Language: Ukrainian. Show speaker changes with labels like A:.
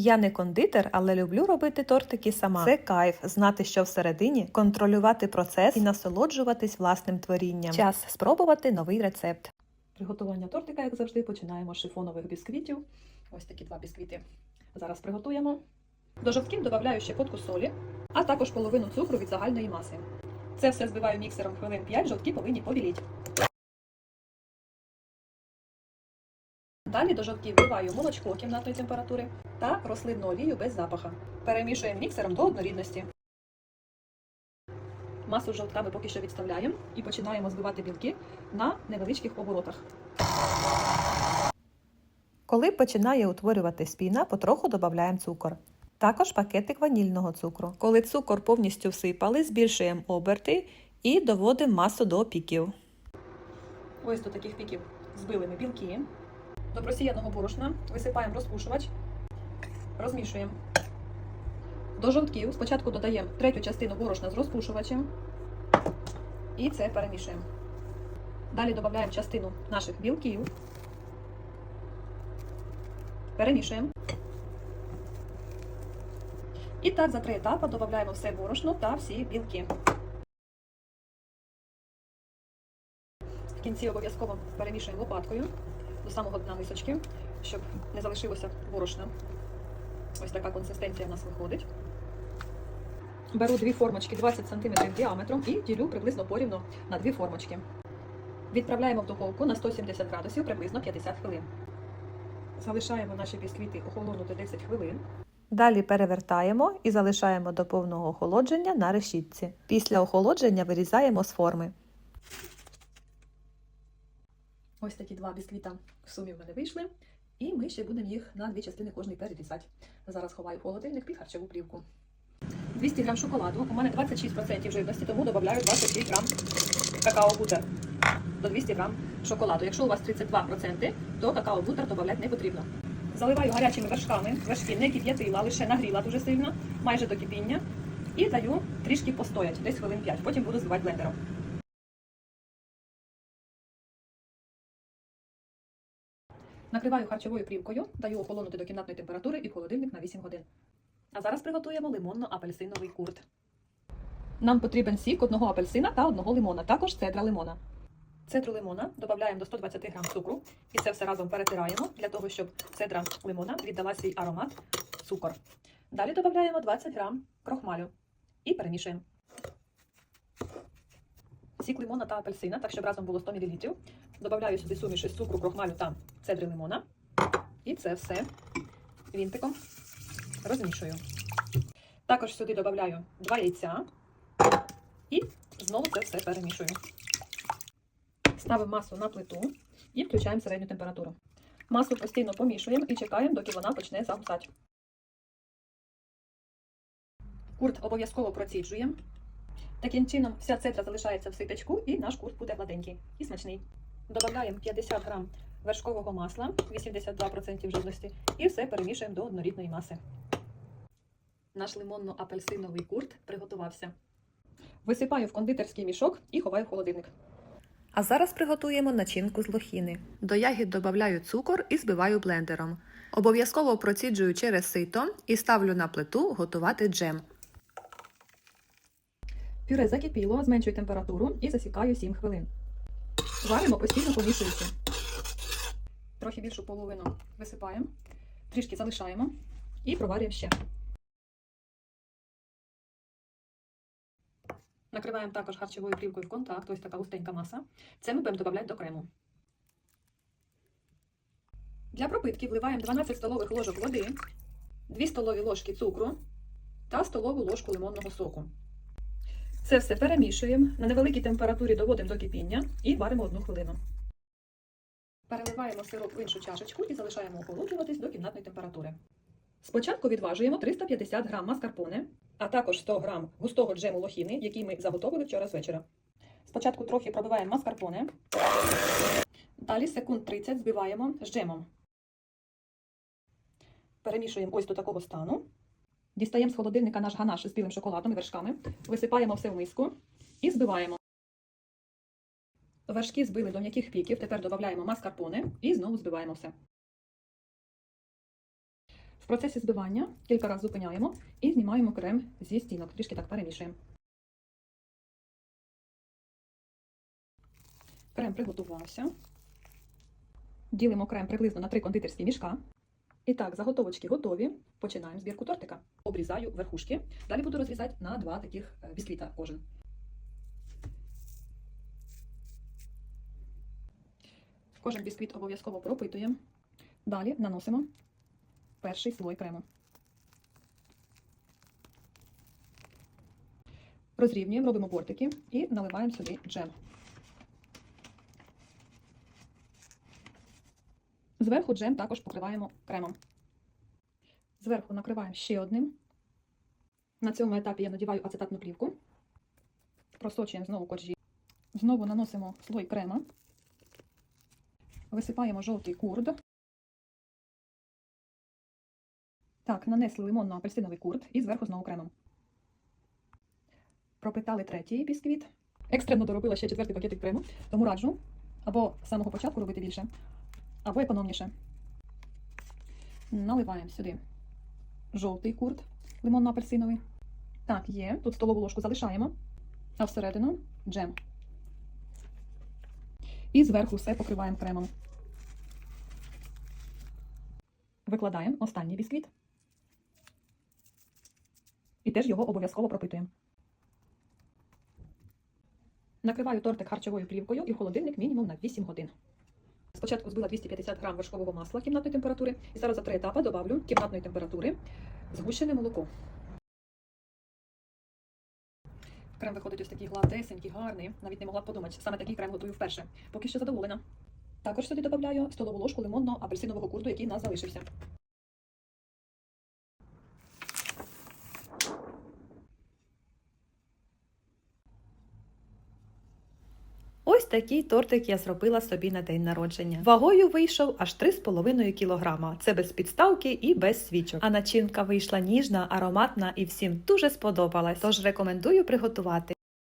A: Я не кондитер, але люблю робити тортики сама. Це кайф знати, що всередині, контролювати процес і насолоджуватись власним творінням. Час спробувати новий рецепт.
B: Приготування тортика, як завжди, починаємо з шифонових бісквітів. Ось такі два бісквіти зараз приготуємо. До жовтків додаю щепотку солі, а також половину цукру від загальної маси. Це все збиваю міксером хвилин 5, жовтки повинні побіліти. Далі до жовтків вливаю молочко кімнатної температури та рослинну олію без запаха. Перемішуємо міксером до однорідності. Масу з жовтками поки що відставляємо і починаємо збивати білки на невеличких оборотах.
A: Коли починає утворюватись піна, потроху додаємо цукор. Також пакетик ванільного цукру. Коли цукор повністю всипали, збільшуємо оберти і доводимо масу до піків.
B: Ось до таких піків збили ми білки. До просіяного борошна висипаємо розпушувач, розмішуємо. До жовтків спочатку додаємо третю частину борошна з розпушувачем і це перемішуємо. Далі додаємо частину наших білків. Перемішуємо. І так за три етапи додаємо все борошно та всі білки. В кінці обов'язково перемішуємо лопаткою до самого дна мисочки, щоб не залишилося борошна. Ось така консистенція в нас виходить. Беру дві формочки 20 см діаметром і ділю приблизно порівну на дві формочки. Відправляємо в духовку на 170 градусів приблизно 50 хвилин. Залишаємо наші бісквіти охолонути 10 хвилин.
A: Далі перевертаємо і залишаємо до повного охолодження на решітці. Після охолодження вирізаємо з форми.
B: Ось такі два бісквіта в сумі в мене вийшли. І ми ще будемо їх на дві частини кожний перерізати. Зараз ховаю в холодильник під харчову плівку. 200 грам шоколаду. У мене 26% жирності, тому додаю 22 грам какао-бутер до 200 грам шоколаду. Якщо у вас 32%, то какао-бутер додати не потрібно. Заливаю гарячими вершками. Вершки не кип'ятила, лише нагріла дуже сильно, майже до кипіння. І даю трішки постоять, десь хвилин 5. Потім буду збивати блендером. Накриваю харчовою плівкою, даю охолонути до кімнатної температури і в холодильник на 8 годин. А зараз приготуємо лимонно-апельсиновий курт. Нам потрібен сік одного апельсина та одного лимона, також цедра лимона. Цедру лимона додаємо до 120 г цукру і це все разом перетираємо для того, щоб цедра лимона віддала свій аромат цукор. Далі додаємо 20 г крохмалю і перемішуємо. Сік лимона та апельсина, так щоб разом було 100 мл. Добавляю сюди суміш із цукру, крохмалю та цедри лимона. І це все вінтиком розмішую. Також сюди додаю 2 яйця і знову це все перемішую. Ставимо масу на плиту і включаємо середню температуру. Масу постійно помішуємо і чекаємо, доки вона почне загусати. Курт обов'язково проціджуємо. Таким чином, вся цедра залишається в ситечку і наш курт буде гладенький і смачний. Додаємо 50 грам вершкового масла, 82% жирності, і все перемішуємо до однорідної маси. Наш лимонно-апельсиновий курт приготувався. Висипаю в кондитерський мішок і ховаю в холодильник.
A: А зараз приготуємо начинку з лохіни. До ягід додаю цукор і збиваю блендером. Обов'язково проціджую через сито і ставлю на плиту готувати джем.
B: Пюре закипіло, зменшую температуру і засікаю 7 хвилин. Варимо постійно помішуючи. Трохи більшу половину висипаємо, трішки залишаємо і проварюємо ще. Накриваємо також харчовою плівкою в контакт, ось така густенька маса. Це ми будемо додавати до крему. Для пропитки вливаємо 12 столових ложок води, 2 столові ложки цукру та столову ложку лимонного соку. Це все перемішуємо, на невеликій температурі доводимо до кипіння і варимо одну хвилину. Переливаємо сироп в іншу чашечку і залишаємо охолоджуватись до кімнатної температури. Спочатку відважуємо 350 грам маскарпоне, а також 100 грам густого джему лохіни, який ми заготовили вчора з вечора. Спочатку трохи пробиваємо маскарпоне, далі секунд 30 збиваємо з джемом. Перемішуємо ось до такого стану. Дістаємо з холодильника наш ганаш з білим шоколадом і вершками, висипаємо все в миску і збиваємо. Вершки збили до м'яких піків, тепер додаємо маскарпоне і знову збиваємо все. В процесі збивання кілька разів зупиняємо і знімаємо крем зі стінок. Трішки так перемішуємо. Крем приготувався. Ділимо крем приблизно на три кондитерські мішка. І так, заготовочки готові. Починаємо збірку тортика. Обрізаю верхушки. Далі буду розрізати на два таких е, бісквіта кожен. Кожен бісквіт обов'язково пропитуємо. Далі наносимо перший слой крему. Розрівнюємо, робимо бортики і наливаємо сюди джем. Зверху джем також покриваємо кремом. Зверху накриваємо ще одним. На цьому етапі я надіваю ацетатну плівку. Просочуємо знову коржі. Знову наносимо слой крема. Висипаємо жовтий курд. Так, нанесли лимонно-апельсиновий курд і зверху знову кремом. Пропитали третій бісквіт. Екстрено доробила ще четвертий пакетик крему, тому раджу або з самого початку робити більше, або економніше. Наливаємо сюди жовтий курд лимонно-апельсиновий. Так, є. Тут столову ложку залишаємо, а всередину джем. І зверху все покриваємо кремом. Викладаємо останній бісквіт. І теж його обов'язково пропитуємо. Накриваю тортик харчовою плівкою і в холодильник мінімум на 8 годин. Спочатку збила 250 грам вершкового масла кімнатної температури, і зараз за три етапи добавлю кімнатної температури згущене молоко. Крем виходить ось такий гладесенький, гарний. Навіть не могла б подумати, саме такий крем готую вперше. Поки що задоволена. Також сюди додаю столову ложку лимонно-апельсинового курду, який у нас залишився.
A: Такий тортик я зробила собі на день народження. Вагою вийшов аж 3,5 кілограма. Це без підставки і без свічок. А начинка вийшла ніжна, ароматна і всім дуже сподобалась. Тож рекомендую приготувати.